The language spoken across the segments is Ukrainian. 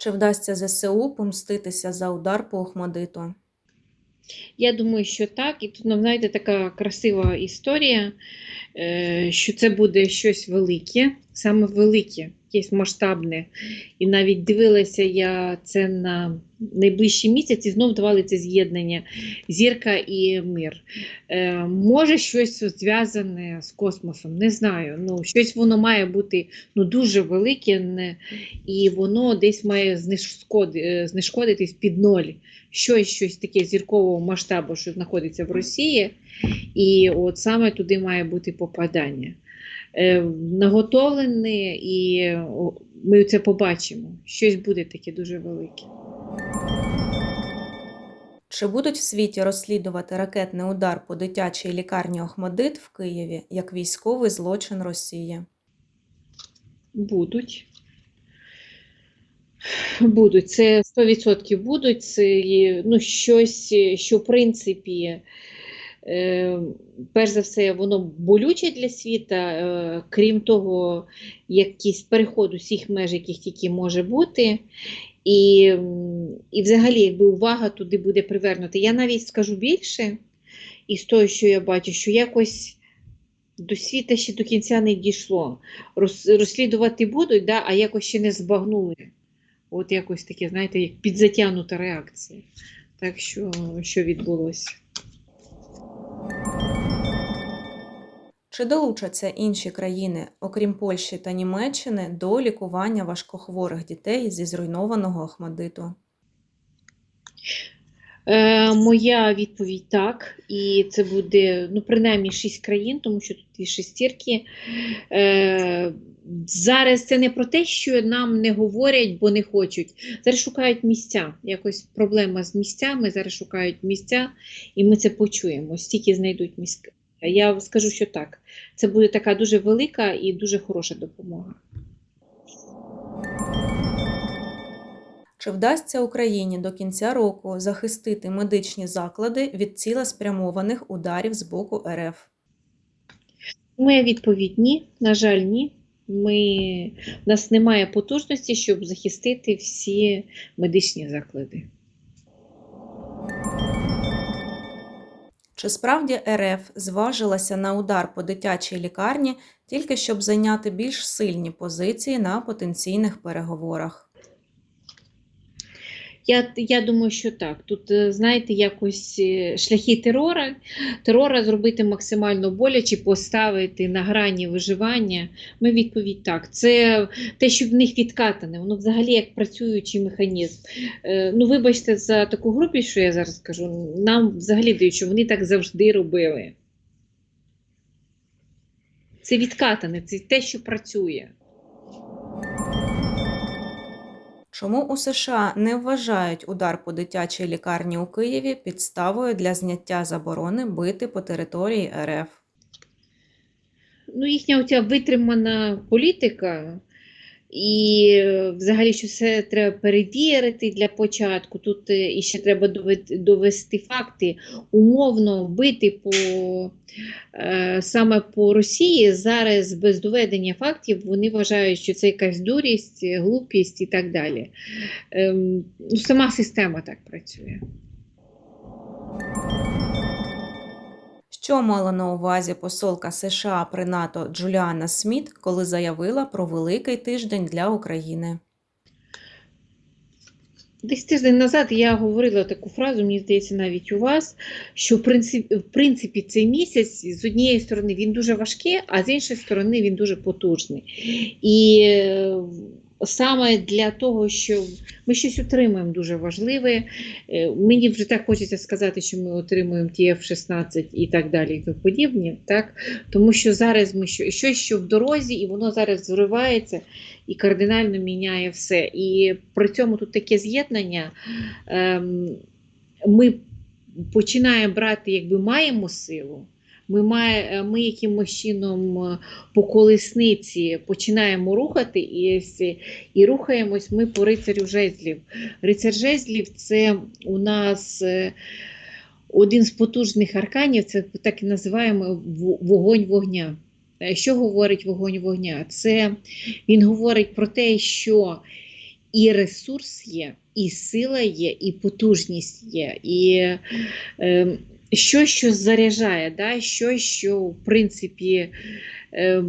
Чи вдасться ЗСУ помститися за удар по Охмадиту? Я думаю, що так. І тут, ну, знаєте, така красива історія, е, що це буде щось велике, саме велике, якесь масштабне. І навіть дивилася я це на найближчі місяці, знов давали це з'єднання зірка і мир. Е, Може, щось зв'язане з космосом, не знаю. Ну, щось воно має бути ну, дуже велике, не, і воно десь має е, знешкодитись під ноль щось, щось таке зіркового масштабу, що знаходиться в Росії, і от саме туди має бути попадання. Е, наготовлене, і ми це побачимо. Щось буде таке дуже велике. Чи будуть в світі розслідувати ракетний удар по дитячій лікарні Охмадит в Києві як військовий злочин Росії? Будуть. Будуть, це 100% будуть. Це ну, щось, що в принципі, перш за все, воно болюче для світа, е, крім того, якийсь переход усіх меж, яких тільки може бути. І, і взагалі, якби увага туди буде привернута. Я навіть скажу більше, із того, що я бачу, що якось до світа ще до кінця не дійшло. Розслідувати будуть, да, а якось ще не збагнули. От якось таке, знаєте, як підзатягнута реакція. Так що, що відбулося? Чи долучаться інші країни, окрім Польщі та Німеччини, до лікування важкохворих дітей зі зруйнованого Охмадиту? Е, моя відповідь так. І це буде ну, принаймні шість країн, тому що тут і шестірки. Е, зараз це не про те, що нам не говорять, бо не хочуть. Зараз шукають місця. Якось проблема з місцями, зараз шукають місця, і ми це почуємо. Стільки знайдуть місця. Я скажу, що так. Це буде така дуже велика і дуже хороша допомога. Чи вдасться Україні до кінця року захистити медичні заклади від цілеспрямованих ударів з боку РФ? Моя відповідь ні. На жаль, ні. Ми, в нас немає потужності, щоб захистити всі медичні заклади. Чи справді РФ зважилася на удар по дитячій лікарні тільки щоб зайняти більш сильні позиції на потенційних переговорах? Я, я думаю, що так. Тут, е, знаєте, якось е, шляхи терора, терора зробити максимально боляче, поставити на грані виживання. Ми відповідь так. Це те, що в них відкатане, воно взагалі як працюючий механізм. Е, ну, вибачте, за таку групу, що я зараз кажу, нам взагалі дають, що вони так завжди робили. Це відкатане, це те, що працює. Чому у США не вважають удар по дитячій лікарні у Києві підставою для зняття заборони бити по території РФ? ну, їхня оця витримана політика, і е, взагалі, що все треба перевірити для початку. Тут е, і ще треба довести факти, умовно бити по е, саме по Росії. Зараз без доведення фактів вони вважають, що це якась дурість, глупість і так далі. Ем, сама система так працює. Що мала на увазі посолка США при НАТО Джуліана Сміт, коли заявила про великий тиждень для України? Десь тиждень назад я говорила таку фразу, мені здається, навіть у вас, що в принципі, в принципі цей місяць з однієї сторони він дуже важкий, а з іншої сторони він дуже потужний. І е, саме для того, що ми щось отримуємо дуже важливе. Е, Мені вже так хочеться сказати, що ми отримуємо ті F-16 і так далі, і тому подібні. Так? Тому що зараз ми що, щось, що в дорозі, і воно зараз зривається і кардинально міняє все. І при цьому тут таке з'єднання. Ем, ми починаємо брати, якби маємо силу. Ми, має, ми якимось чином е, по колесниці починаємо рухати і, і рухаємось ми по рицарю жезлів. Рицар жезлів це у нас е, один з потужних арканів, це так і називаємо вогонь вогня. Е, Що говорить вогонь вогня? Це він говорить про те, що і ресурс є, і сила є, і потужність є, і е, щось, що заряджає, да? щось, що в принципі е,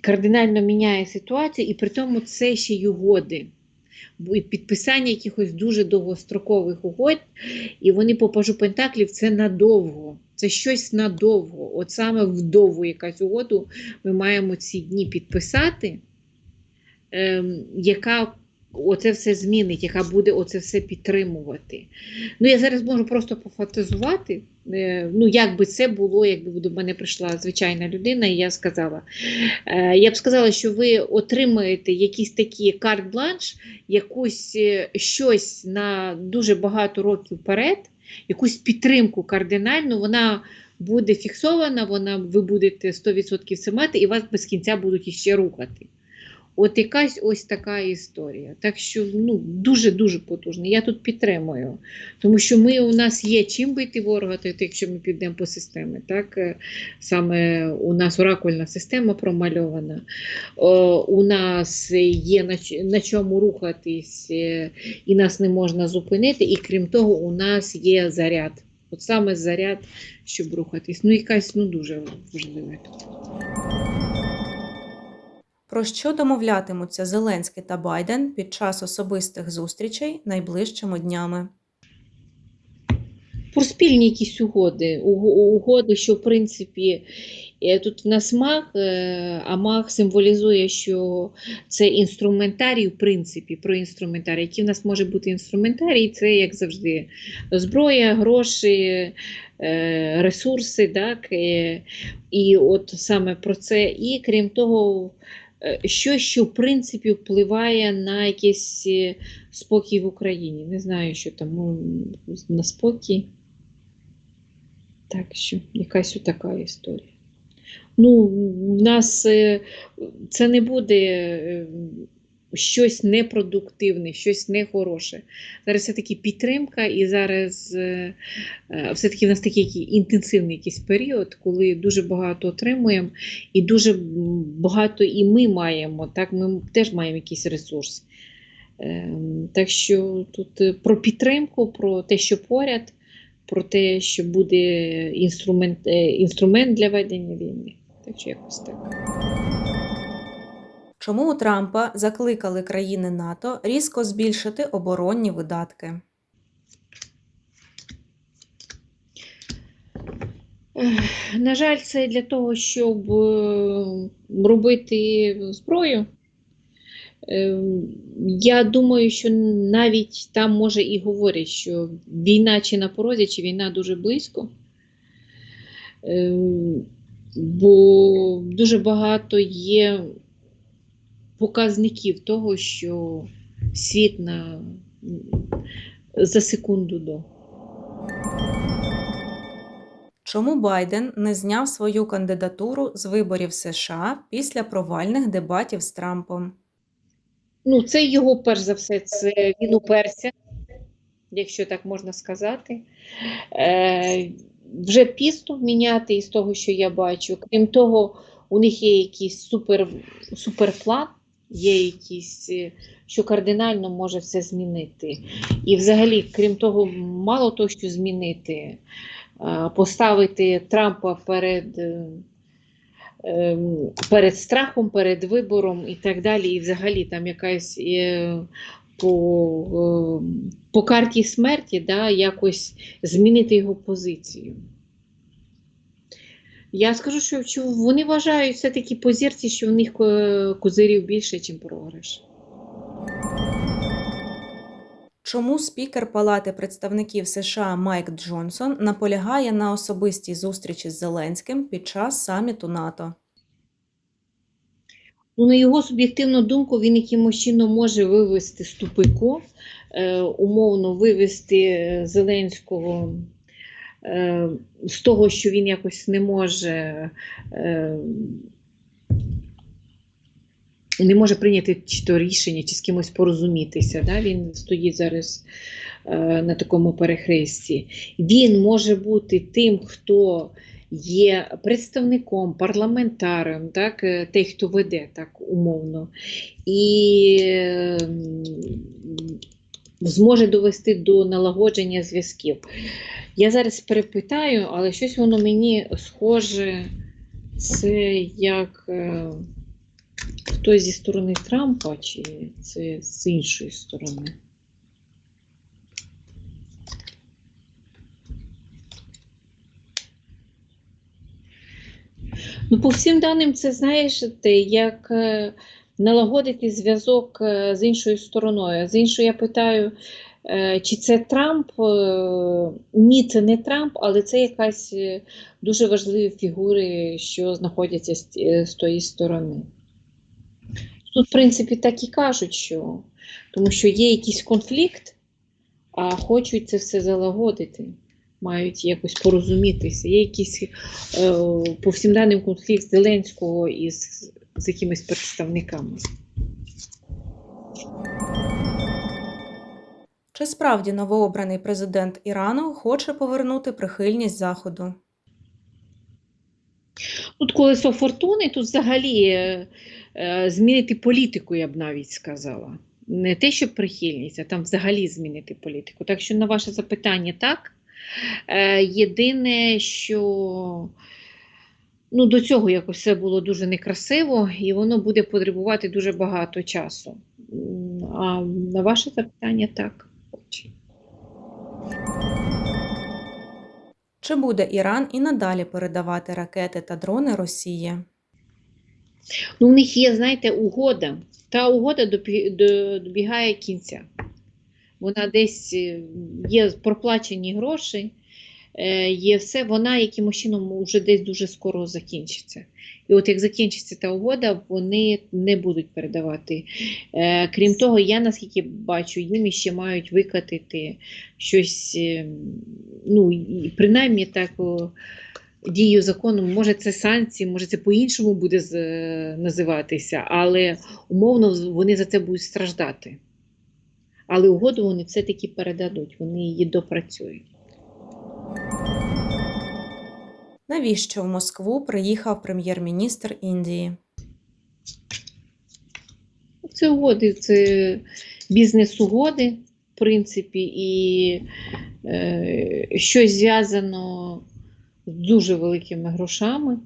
кардинально міняє ситуацію, і при тому це ще й угоди. Підписання якихось дуже довгострокових угод, і вони по пажу Пентаклів це надовго. Це щось надовго. От саме вдовгу якась угоду ми маємо ці дні підписати, ем, яка оце все змінить, яка буде оце все підтримувати. Ну, я зараз можу просто пофантазувати. е, Ну, як би це було, якби до мене прийшла звичайна людина, і я сказала. Е, Я б сказала, що ви отримаєте якісь такі карт-бланш, якусь е, щось на дуже багато років вперед, якусь підтримку кардинальну, вона буде фіксована, вона, ви будете 100% це мати, і вас без кінця будуть іще рухати. От якась ось така історія. Так що ну, дуже-дуже потужно. Я тут підтримую. Тому що ми, у нас є чим бити ворога, то якщо ми підемо по системі. Так? Е, Саме у нас оракульна система промальована. О, у нас є на, на чому рухатись, е, і нас не можна зупинити. І крім того, у нас є заряд. От саме заряд, щоб рухатись. Ну, якась ну, дуже важлива. Про що домовлятимуться Зеленський та Байден під час особистих зустрічей найближчими днями? Про спільні якісь угоди. Угоди, що в принципі е, тут в нас маг, е, а маг символізує, що це інструментарій, в принципі, про інструментарій. Який в нас може бути інструментарій, це як завжди зброя, гроші, е, ресурси. Так? І от саме про це. І крім того, е, що, що в принципі впливає на якийсь е, спокій в Україні. Не знаю, що там ну, на спокій. Так що, якась така історія. Ну, в нас е, це не буде щось непродуктивне, щось нехороше. Зараз все-таки підтримка, і зараз е, е, все-таки в нас такий інтенсивний якийсь період, коли дуже багато отримуємо, і дуже багато і ми маємо. Так, ми теж маємо якийсь ресурс. Ем, Так що тут е, про підтримку, про те, що поряд, про те, що буде інструмент, інструмент для ведення війни. Так що якось так. Чому у Трампа закликали країни НАТО різко збільшити оборонні видатки? На жаль, це для того, щоб е, робити зброю. Е, Я думаю, що навіть там може і говорять, що війна чи на порозі, чи війна дуже близько. Е, Бо дуже багато є показників того, що світ на за секунду до. Чому Байден не зняв свою кандидатуру з виборів США після провальних дебатів з Трампом? Ну, це його, перш за все, це він уперся, якщо так можна сказати. Е, вже пізно міняти із того, що я бачу. Крім того, у них є якийсь супер, суперплан, є якийсь, е, що кардинально може все змінити. І взагалі, крім того, мало того, що змінити, е, поставити Трампа перед. е, ем, перед страхом, перед вибором і так далі. І взагалі там якась по, е, по карті смерті да, якось змінити його позицію. Я скажу, що, що вони вважають все-таки по зірці, що в них е, козирів більше, ніж програш. Чому спікер Палати представників США Майк Джонсон наполягає на особистій зустрічі з Зеленським під час саміту НАТО? Ну, на його суб'єктивну думку, він якимось чином може вивести з тупику, е, умовно вивести е, Зеленського з того, що він якось не може. Е, не може прийняти чи то рішення, чи з кимось порозумітися. Да? Він стоїть зараз е, на такому перехресті. Він може бути тим, хто є представником, парламентарем, так, е, той, хто веде так умовно, і е, м, зможе довести до налагодження зв'язків. Я зараз перепитаю, але щось воно мені схоже, це як е, хтось зі сторони Трампа, чи це з іншої сторони. Ну, по всім даним, це знаєш, те, як е, налагодити зв'язок е, з іншою стороною. З іншою я питаю, е, чи це Трамп? Е, Ні, це не Трамп, але це якась дуже важливі фігури, що знаходяться з, тої сторони. Тут, в принципі, так і кажуть, що тому що є якийсь конфлікт, а хочуть це все залагодити, мають якось порозумітися. Є якийсь е, по всім даним конфлікт Зеленського із з якимись представниками. Чи справді новообраний президент Ірану хоче повернути прихильність Заходу? Тут колесо фортуни, тут взагалі е, е, змінити політику, я б навіть сказала. Не те, що прихильність, а там взагалі змінити політику. Так що на ваше запитання так. Е, єдине, що ну, до цього якось все було дуже некрасиво, і воно буде потребувати дуже багато часу. А на ваше запитання так. Чи буде Іран і надалі передавати ракети та дрони Росії? Ну, у них є, знаєте, угода. Та угода добігає кінця. Вона десь е, є проплачені гроші, є все, вона якимось чином вже десь дуже скоро закінчиться. І от як закінчиться та угода, вони не будуть передавати. Е, Крім того, я наскільки бачу, їм іще мають викатити щось, е, ну, принаймні так. дію закону, може це санкції, може це по-іншому буде е, називатися, але умовно вони за це будуть страждати. Але угоду вони все-таки передадуть, вони її допрацюють. Навіщо в Москву приїхав прем'єр-міністр Індії? Це угоди, це бізнес-угоди, в принципі, і е, щось зв'язано з дуже великими грошами.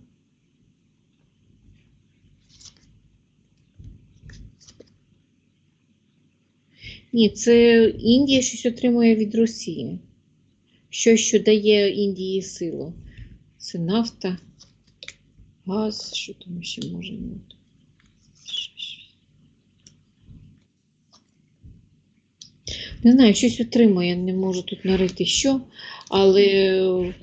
Ні, це Індія щось отримує від Росії. Щось, що дає Індії силу. Це нафта, газ, що там ще може бути. Не знаю, щось отримує, не можу тут нарити що, але е,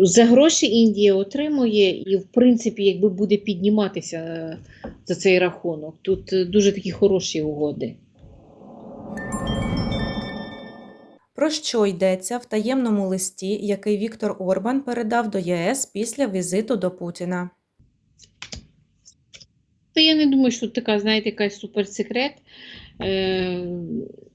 за гроші Індія отримує і, в принципі, якби буде підніматися е, за цей рахунок. Тут е, дуже такі хороші угоди. Про що йдеться в таємному листі, який Віктор Орбан передав до ЄС після візиту до Путіна? Та я не думаю, що така, знаєте, якась суперсекрет. Е,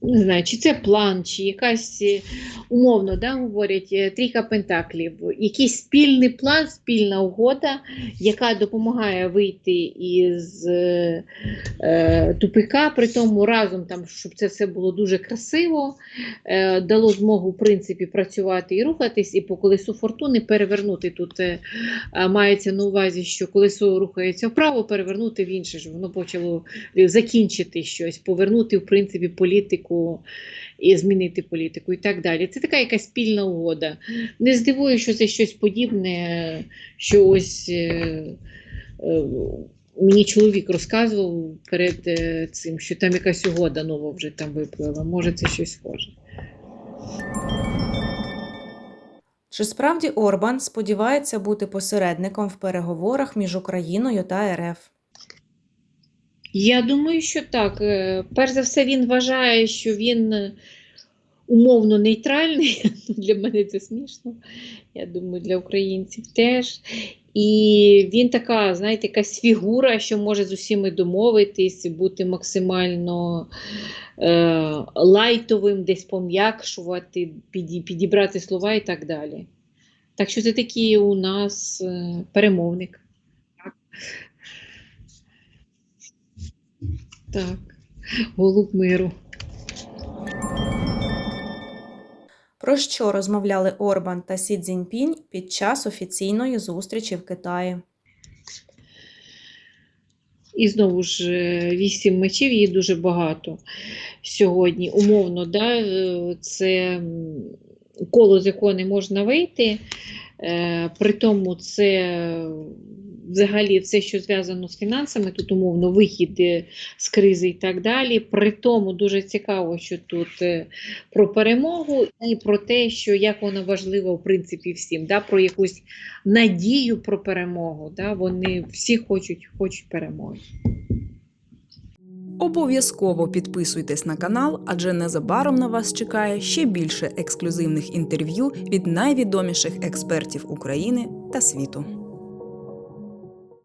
не знаю, чи це план, чи якась е, умовно да, говорять е, трійка пентаклів, якийсь спільний план, спільна угода, яка допомагає вийти із е, тупика, при тому разом, там, щоб це все було дуже красиво, е, дало змогу в принципі працювати і рухатись, і по колесу фортуни перевернути тут е, мається на увазі, що колесо рухається вправо, перевернути в інше, щоб воно почало закінчити щось, повернути в принципі політику і змінити політику і так далі. Це така якась спільна угода. Не здивую, що це щось подібне, що ось е, е, мені чоловік розказував перед е, цим, що там якась угода нова вже там виплила. Може, це щось схоже. Чи справді Орбан сподівається бути посередником в переговорах між Україною та РФ? Я думаю, що так. Е, Перш за все, він вважає, що він е, умовно нейтральний. Для мене це смішно. Я думаю, для українців теж. І він така, знаєте, якась фігура, що може з усіми домовитись, бути максимально е, лайтовим, десь пом'якшувати, піді- підібрати слова і так далі. Так що це такий у нас е, перемовник. Так. Голуб миру. Про що розмовляли Орбан та Сі Цзіньпінь під час офіційної зустрічі в Китаї? І знову ж е, вісім мечів, її дуже багато сьогодні. Умовно, да, е, це коло, з якого не можна вийти. Е, При тому це взагалі все, що зв'язано з фінансами, тут умовно вихід е, з кризи і так далі. При тому дуже цікаво, що тут е, про перемогу і про те, що як вона важлива в принципі всім, да, про якусь надію про перемогу. Да, вони всі хочуть, хочуть перемоги. Обов'язково підписуйтесь на канал, адже незабаром на вас чекає ще більше ексклюзивних інтерв'ю від найвідоміших експертів України та світу.